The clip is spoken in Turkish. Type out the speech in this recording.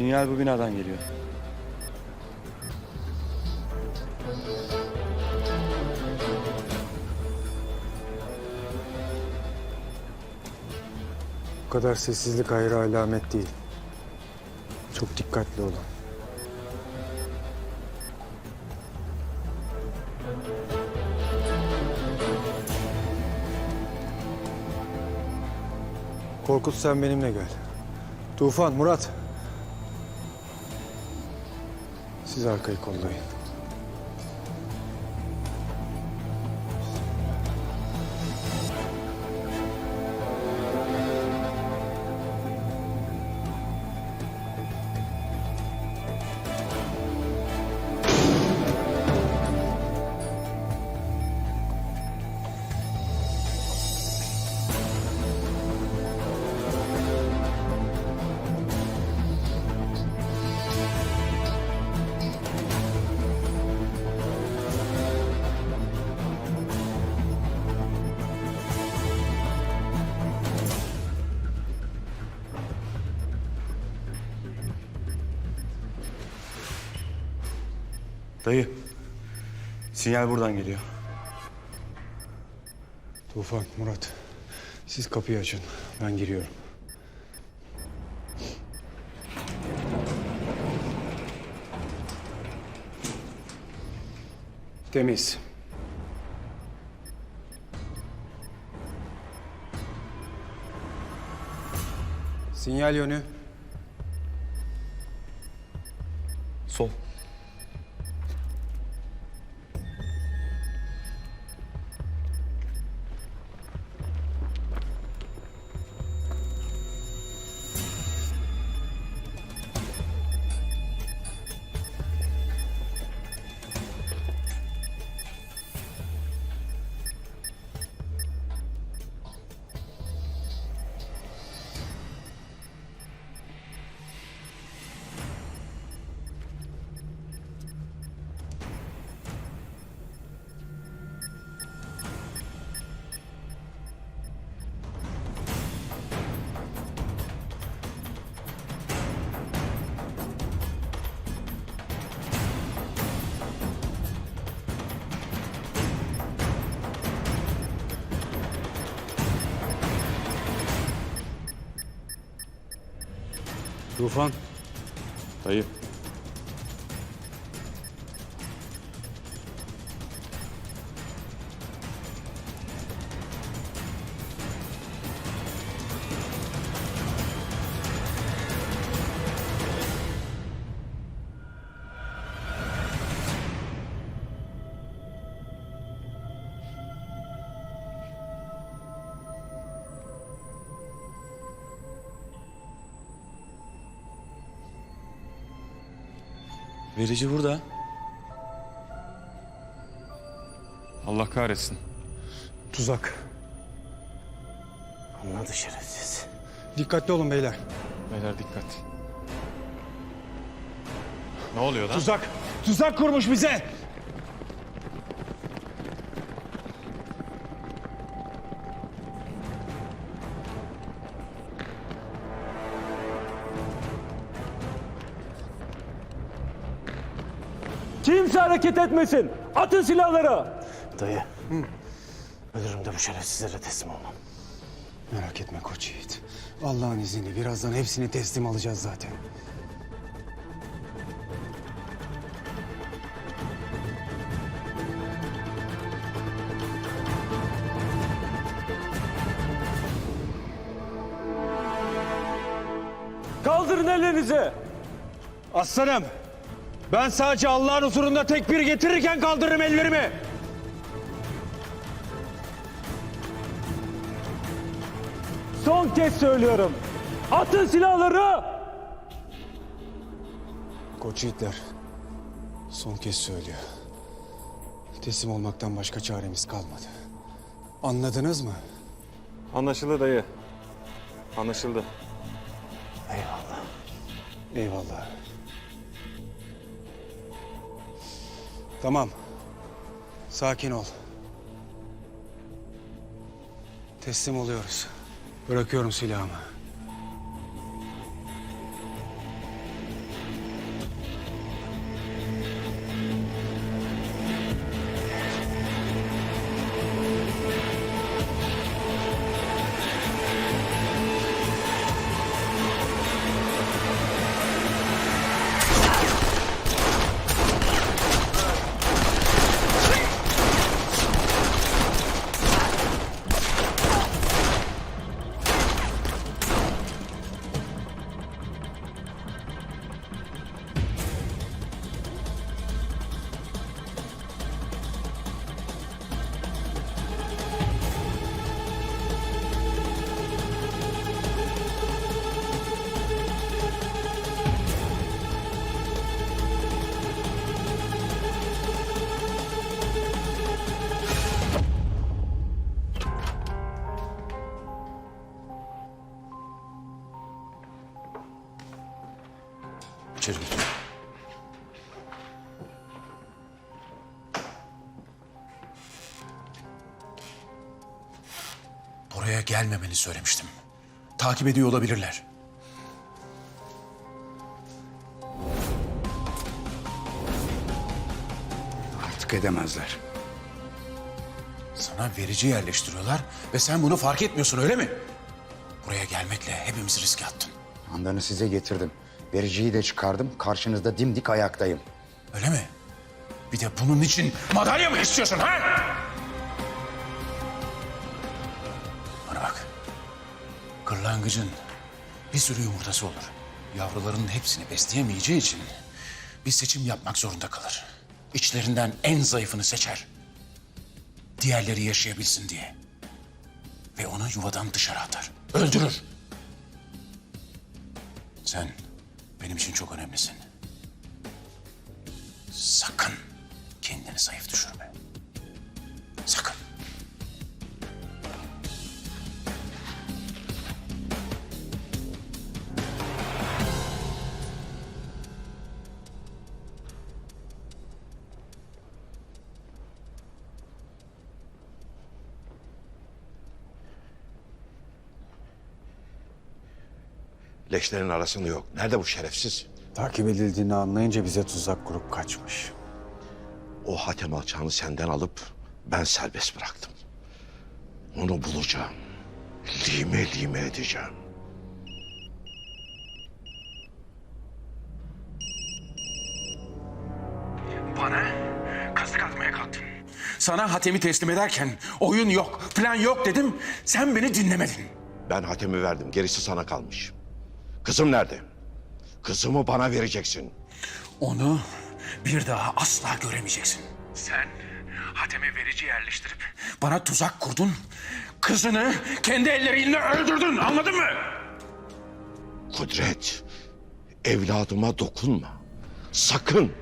Sinyal bu binadan geliyor. Bu kadar sessizlik hayra alamet değil. Çok dikkatli olun. Korkut sen benimle gel. Tufan, Murat. Siz arkayı kollayın. Dayı. Sinyal buradan geliyor. Tufan, Murat. Siz kapıyı açın. Ben giriyorum. Temiz. Sinyal yönü. Sol. Tufan. Dayı. Verici burada. Allah kahretsin. Tuzak. Anladı şerefsiz. Dikkatli olun beyler. Beyler dikkat. Ne oluyor lan? Tuzak. Tuzak kurmuş bize. Kimse hareket etmesin. Atın silahları. Dayı. Ölürüm de bu şerefsizlere teslim olmam. Merak etme koç yiğit. Allah'ın izniyle birazdan hepsini teslim alacağız zaten. Kaldırın ellerinizi. Aslanım. Ben sadece Allah'ın huzurunda tekbir getirirken kaldırırım ellerimi. Son kez söylüyorum. Atın silahları. Koç yiğitler. Son kez söylüyor. Teslim olmaktan başka çaremiz kalmadı. Anladınız mı? Anlaşıldı dayı. Anlaşıldı. Eyvallah. Eyvallah. Tamam. Sakin ol. Teslim oluyoruz. Bırakıyorum silahımı. İçeri götür. Buraya gelmemeni söylemiştim. Takip ediyor olabilirler. Artık edemezler. Sana verici yerleştiriyorlar ve sen bunu fark etmiyorsun öyle mi? Buraya gelmekle hepimiz riske attın. Handan'ı size getirdim. Vericiyi de çıkardım. Karşınızda dimdik ayaktayım. Öyle mi? Bir de bunun için madalya mı istiyorsun ha? Bana bak. Kırlangıcın bir sürü yumurtası olur. Yavrularının hepsini besleyemeyeceği için bir seçim yapmak zorunda kalır. İçlerinden en zayıfını seçer. Diğerleri yaşayabilsin diye. Ve onu yuvadan dışarı atar. Öldürür. Sen benim için çok önemlisin. Sakın kendini zayıf düşürme. Leşlerin arasında yok. Nerede bu şerefsiz? Takip edildiğini anlayınca bize tuzak kurup kaçmış. O hatem alçağını senden alıp ben serbest bıraktım. Onu bulacağım. Lime lime edeceğim. Bana kazık atmaya kalktın. Sana Hatem'i teslim ederken oyun yok, plan yok dedim. Sen beni dinlemedin. Ben hatemi verdim. Gerisi sana kalmış. Kızım nerede? Kızımı bana vereceksin. Onu bir daha asla göremeyeceksin. Sen Hatem'e verici yerleştirip bana tuzak kurdun. Kızını kendi ellerinle öldürdün anladın mı? Kudret, evladıma dokunma. Sakın.